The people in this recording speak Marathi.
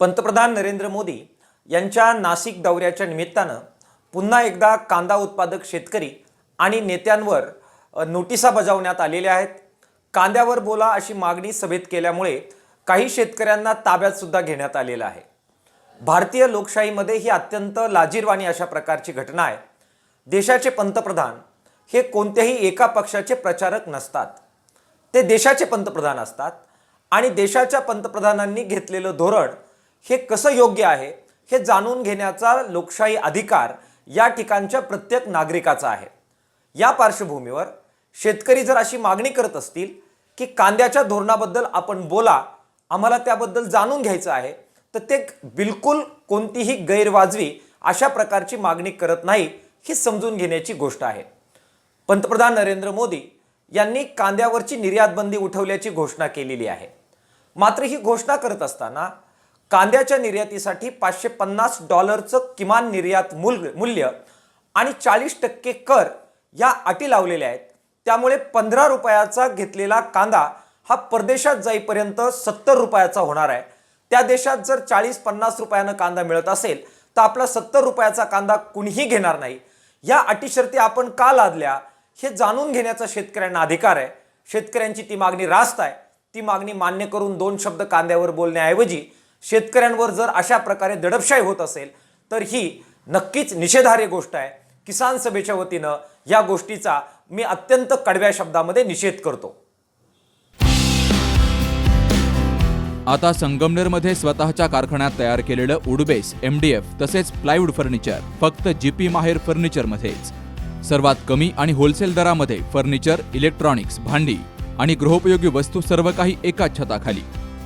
पंतप्रधान नरेंद्र मोदी यांच्या नाशिक दौऱ्याच्या निमित्तानं पुन्हा एकदा कांदा उत्पादक शेतकरी आणि नेत्यांवर नोटिसा बजावण्यात आलेल्या आहेत. कांद्यावर बोला अशी मागणी सभेत केल्यामुळे काही शेतकऱ्यांना ताब्यात सुद्धा घेण्यात आलेलं आहे. भारतीय लोकशाहीमध्ये ही अत्यंत लाजीरवाणी अशा प्रकारची घटना आहे. देशाचे पंतप्रधान हे कोणत्याही एका पक्षाचे प्रचारक नसतात. ते देशाचे पंतप्रधान असतात आणि देशाच्या पंतप्रधानांनी घेतलेलं धोरण हे कसं योग्य आहे हे जाणून घेण्याचा लोकशाही अधिकार या ठिकाणच्या प्रत्येक नागरिकाचा आहे. या पार्श्वभूमीवर शेतकरी जर अशी मागणी करत असतील की कांद्याच्या धोरणाबद्दल आपण बोला आम्हाला त्याबद्दल जाणून घ्यायचं आहे तर ते बिलकुल कोणतीही गैरवाजवी अशा प्रकारची मागणी करत नाही ही समजून घेण्याची गोष्ट आहे. पंतप्रधान नरेंद्र मोदी यांनी कांद्यावरची निर्यात बंदी उठवल्याची घोषणा केलेली आहे. मात्र ही घोषणा करत असताना कांद्याच्या निर्यातीसाठी पाचशे पन्नास डॉलरचं किमान निर्यात मूल मूल्य आणि चाळीस टक्के कर या अटी लावलेल्या आहेत. त्यामुळे पंधरा रुपयाचा घेतलेला कांदा हा परदेशात जाईपर्यंत सत्तर रुपयाचा होणार आहे. त्या देशात जर चाळीस पन्नास रुपयानं कांदा मिळत असेल तर आपला सत्तर रुपयाचा कांदा कुणीही घेणार नाही. या अटी शर्ती आपण का लादल्या हे जाणून घेण्याचा शेतकऱ्यांना अधिकार आहे. शेतकऱ्यांची ती मागणी रास्त आहे. ती मागणी मान्य करून दोन शब्द कांद्यावर बोलण्याऐवजी शेतकऱ्यांवर जर अशा प्रकारे दडपशाही होत असेल तर ही नक्कीच निषेधार्ह गोष्ट आहे. किसान सभेच्या वतीनं या गोष्टीचा मी अत्यंत कडव्या शब्दामध्ये निषेध करतो. आता संगमनेरमध्ये स्वतःच्या कारखान्यात तयार केलेलं उडबेस एम डी एफ तसेच प्लायवूड फर्निचर फक्त जीपी माहेर फर्निचरमध्येच. सर्वात कमी आणि होलसेल दरामध्ये फर्निचर इलेक्ट्रॉनिक्स भांडी आणि गृहोपयोगी वस्तू सर्व काही एकाच छताखाली.